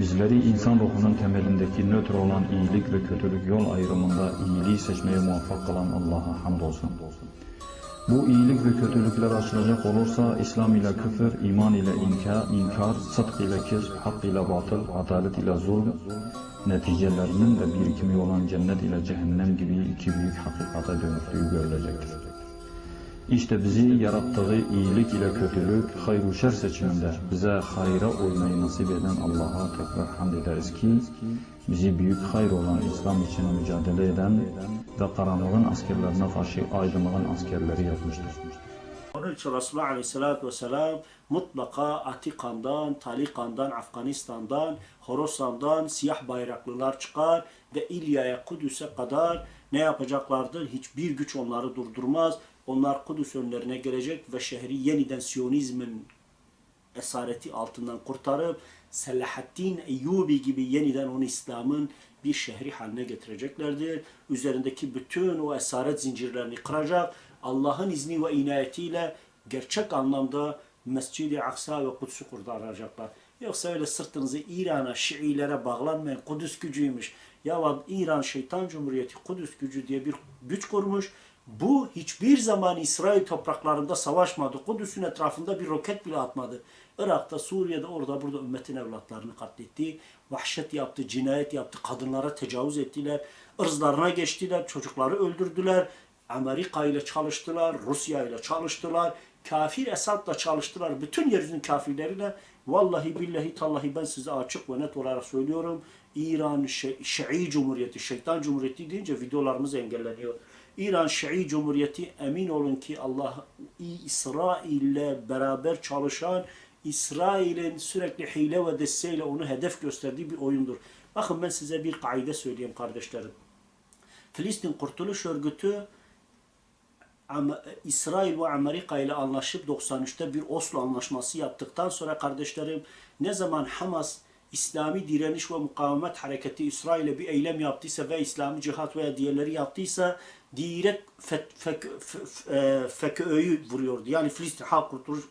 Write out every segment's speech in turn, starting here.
Bizleri insan ruhunun temelindeki nötr olan iyilik ve kötülük yol ayrımında iyiliği seçmeye muvaffak kılan Allah'a hamdolsun. Bu iyilik ve kötülükler açılacak olursa İslam ile küfür, iman ile inkar, inkar sıdk ile kesb, hak ile batıl, adalet ile zulm, neticelerinin de birikimi olan cennet ile cehennem gibi iki büyük hakikate dönüştüğü görülecektir. İşte bizi yarattığı iyilik ile kötülük, hayır şer seçiminde bize hayra uymayı nasip eden Allah'a tekrar hamd ederiz ki, bizi büyük hayır olan İslam için mücadele eden ve karanlığın askerlerine karşı aydınlığın askerleri yapmıştır. Onun için Resulullah Aleyhisselatü Vesselam mutlaka Atikan'dan, Talikan'dan, Afganistan'dan, Horasan'dan siyah bayraklılar çıkar ve İlya'ya, Kudüs'e kadar ne yapacaklardır? Hiçbir güç onları durdurmaz. Onlar Kudüs önlerine gelecek ve şehri yeniden Siyonizmin esareti altından kurtarıp Selahaddin Eyyubi gibi yeniden onu İslam'ın bir şehri haline getireceklerdir. Üzerindeki bütün o esaret zincirlerini kıracak. Allah'ın izni ve inayetiyle gerçek anlamda Mescid-i Aksa ve Kudüs'ü kurtaracaklar. Yoksa öyle sırtınızı İran'a, Şiilere bağlanmayın. Kudüs gücüymüş. Ya İran Şeytan Cumhuriyeti Kudüs gücü diye bir güç kurmuş. Bu hiçbir zaman İsrail topraklarında savaşmadı. Kudüs'ün etrafında bir roket bile atmadı. Irak'ta, Suriye'de, orada burada ümmetin evlatlarını katletti. Vahşet yaptı, cinayet yaptı, kadınlara tecavüz ettiler. ırzlarına geçtiler, çocukları öldürdüler. Amerika ile çalıştılar, Rusya ile çalıştılar. Kafir Esad'la çalıştılar. Bütün yeryüzünün kafirleriyle. Vallahi billahi tallahi ben size açık ve net olarak söylüyorum. İran Şi- Şii Cumhuriyeti, Şeytan Cumhuriyeti deyince videolarımız engelleniyor. İran Şii Cumhuriyeti emin olun ki Allah İsrail ile beraber çalışan İsrail'in sürekli hile ve desteğiyle onu hedef gösterdiği bir oyundur. Bakın ben size bir kaide söyleyeyim kardeşlerim. Filistin Kurtuluş Örgütü İsrail ve Amerika ile anlaşıp 93'te bir Oslo anlaşması yaptıktan sonra kardeşlerim ne zaman Hamas İslami direniş ve mukavemet hareketi İsrail'e bir eylem yaptıysa ve İslami cihat veya diğerleri yaptıysa direkt FET- FEK- F- F- e, vuruyordu. Yani Filistin Halk Kurtuluş,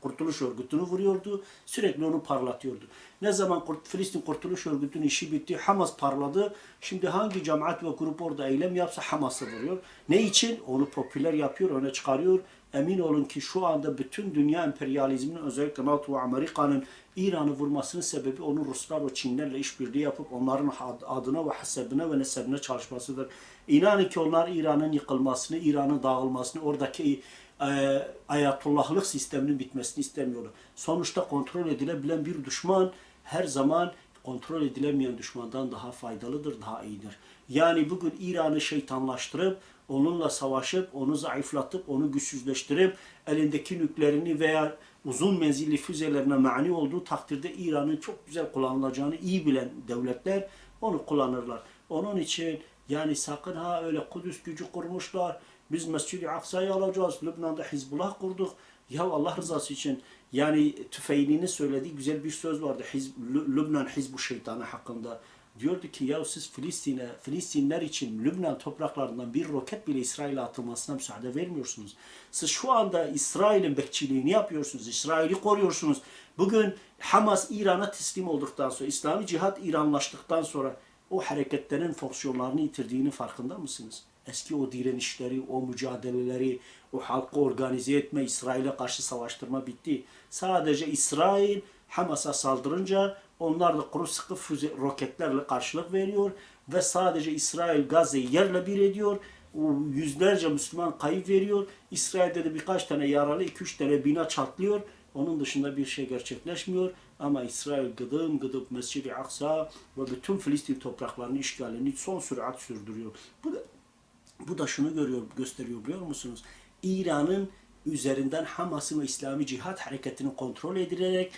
Kurtuluş Örgütü'nü vuruyordu. Sürekli onu parlatıyordu. Ne zaman Filistin Kurtuluş Örgütü'nün işi bitti, Hamas parladı. Şimdi hangi cemaat ve grup orada eylem yapsa Hamas'ı vuruyor. Ne için? Onu popüler yapıyor, öne çıkarıyor. Emin olun ki şu anda bütün dünya emperyalizminin özellikle NATO ve Amerika'nın İran'ı vurmasının sebebi onun Ruslar ve Çinlerle işbirliği yapıp onların ad- adına ve hasebine ve nesebine çalışmasıdır. İnanın ki onlar İran'ın yıkılmasını, İran'ın dağılmasını, oradaki e, ayatullahlık sisteminin bitmesini istemiyorlar. Sonuçta kontrol edilebilen bir düşman her zaman kontrol edilemeyen düşmandan daha faydalıdır, daha iyidir. Yani bugün İran'ı şeytanlaştırıp, onunla savaşıp, onu zayıflatıp, onu güçsüzleştirip, elindeki nüklerini veya uzun menzilli füzelerine mani olduğu takdirde İran'ın çok güzel kullanılacağını iyi bilen devletler onu kullanırlar. Onun için yani sakın ha öyle Kudüs gücü kurmuşlar, biz Mescid-i Aksa'yı alacağız, Lübnan'da Hizbullah kurduk. Ya Allah rızası için yani Tüfeyli'nin söylediği güzel bir söz vardı. Hizb, Lü- Lübnan Hizbu Şeytanı hakkında. Diyordu ki ya siz Filistin'e, Filistinler için Lübnan topraklarından bir roket bile İsrail'e atılmasına müsaade vermiyorsunuz. Siz şu anda İsrail'in bekçiliğini yapıyorsunuz. İsrail'i koruyorsunuz. Bugün Hamas İran'a teslim olduktan sonra, İslami cihat İranlaştıktan sonra o hareketlerin fonksiyonlarını yitirdiğini farkında mısınız? Eski o direnişleri, o mücadeleleri, o halkı organize etme, İsrail'e karşı savaştırma bitti. Sadece İsrail Hamas'a saldırınca onlar da kuru sıkı füze, roketlerle karşılık veriyor ve sadece İsrail Gazze'yi yerle bir ediyor. O yüzlerce Müslüman kayıp veriyor. İsrail'de de birkaç tane yaralı, iki üç tane bina çatlıyor. Onun dışında bir şey gerçekleşmiyor. Ama İsrail gıdım gıdım Mescid-i Aksa ve bütün Filistin topraklarını işgalini son sürat sürdürüyor. Bu da, bu da şunu görüyor, gösteriyor biliyor musunuz? İran'ın üzerinden Hamas'ın ve İslami Cihat hareketini kontrol edilerek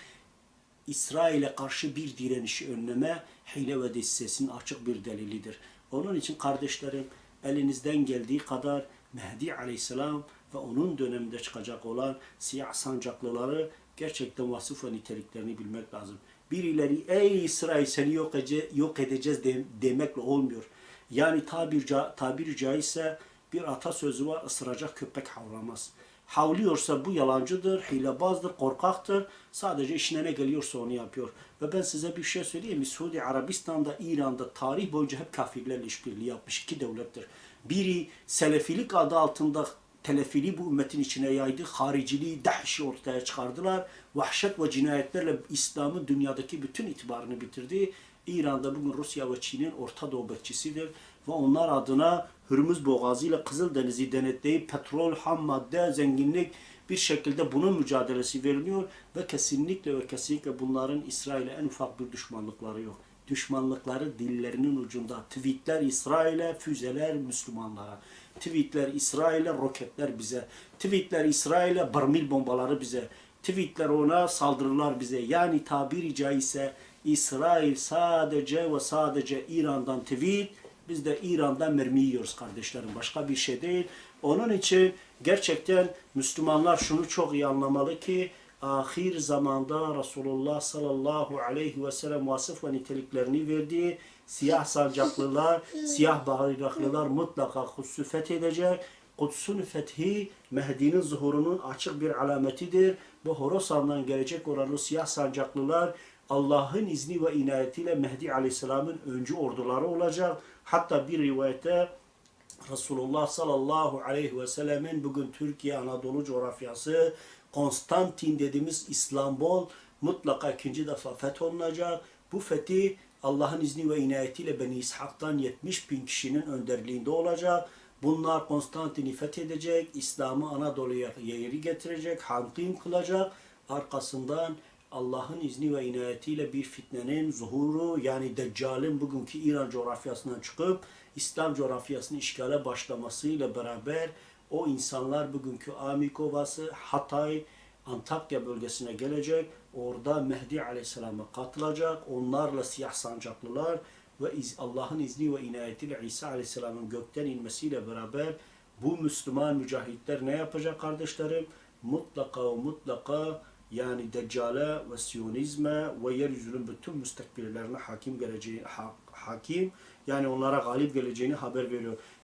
İsrail'e karşı bir direnişi önleme hile ve destesinin açık bir delilidir. Onun için kardeşlerim elinizden geldiği kadar Mehdi Aleyhisselam ve onun döneminde çıkacak olan siyah sancaklıları gerçekten vasıf ve niteliklerini bilmek lazım. Birileri ey İsrail seni yok, ece, yok edeceğiz de- demekle olmuyor. Yani tabir, ca, tabiri caizse bir atasözü var ısıracak köpek havlamaz. Havlıyorsa bu yalancıdır, hilebazdır, korkaktır. Sadece işine ne geliyorsa onu yapıyor. Ve ben size bir şey söyleyeyim mi? Suudi Arabistan'da, İran'da tarih boyunca hep kafirlerle işbirliği yapmış iki devlettir. Biri Selefilik adı altında telefili bu ümmetin içine yaydı. Hariciliği, dehşi ortaya çıkardılar. Vahşet ve cinayetlerle İslam'ın dünyadaki bütün itibarını bitirdi. İran'da bugün Rusya ve Çin'in Orta Doğu bekçisidir. Ve onlar adına Hürmüz Boğazı ile Kızıldeniz'i denetleyip petrol, ham madde, zenginlik bir şekilde bunun mücadelesi veriliyor ve kesinlikle ve kesinlikle bunların İsrail'e en ufak bir düşmanlıkları yok. Düşmanlıkları dillerinin ucunda. Tweetler İsrail'e, füzeler Müslümanlara. Tweetler İsrail'e, roketler bize. Tweetler İsrail'e, barmil bombaları bize. Tweetler ona, saldırılar bize. Yani tabiri caizse İsrail sadece ve sadece İran'dan tweet, biz de İran'dan mermi yiyoruz kardeşlerim. Başka bir şey değil. Onun için gerçekten Müslümanlar şunu çok iyi anlamalı ki ahir zamanda Resulullah sallallahu aleyhi ve sellem vasıf ve niteliklerini verdiği siyah sancaklılar, siyah bayraklılar mutlaka Kudüs'ü fethedecek. Kudüs'ün fethi Mehdi'nin zuhurunun açık bir alametidir. Ve Horasan'dan gelecek olan o siyah sancaklılar Allah'ın izni ve inayetiyle Mehdi Aleyhisselam'ın öncü orduları olacak. Hatta bir rivayette Resulullah sallallahu aleyhi ve sellemin bugün Türkiye Anadolu coğrafyası Konstantin dediğimiz İstanbul mutlaka ikinci defa fetholunacak. Bu fethi Allah'ın izni ve inayetiyle Beni İshak'tan 70 bin kişinin önderliğinde olacak. Bunlar Konstantin'i fethedecek, İslam'ı Anadolu'ya yeri getirecek, hakim kılacak. Arkasından Allah'ın izni ve inayetiyle bir fitnenin zuhuru yani Deccal'in bugünkü İran coğrafyasından çıkıp İslam coğrafyasını işgale başlamasıyla beraber o insanlar bugünkü Amikovası, Hatay, Antakya bölgesine gelecek. Orada Mehdi Aleyhisselam'a katılacak. Onlarla siyah sancaklılar ve Allah'ın izni ve inayetiyle İsa Aleyhisselam'ın gökten inmesiyle beraber bu Müslüman mücahitler ne yapacak kardeşlerim? Mutlaka ve mutlaka yani Deccale ve Siyonizme ve yeryüzünün bütün müstekbirlerine hakim geleceği ha- hakim yani onlara galip geleceğini haber veriyor.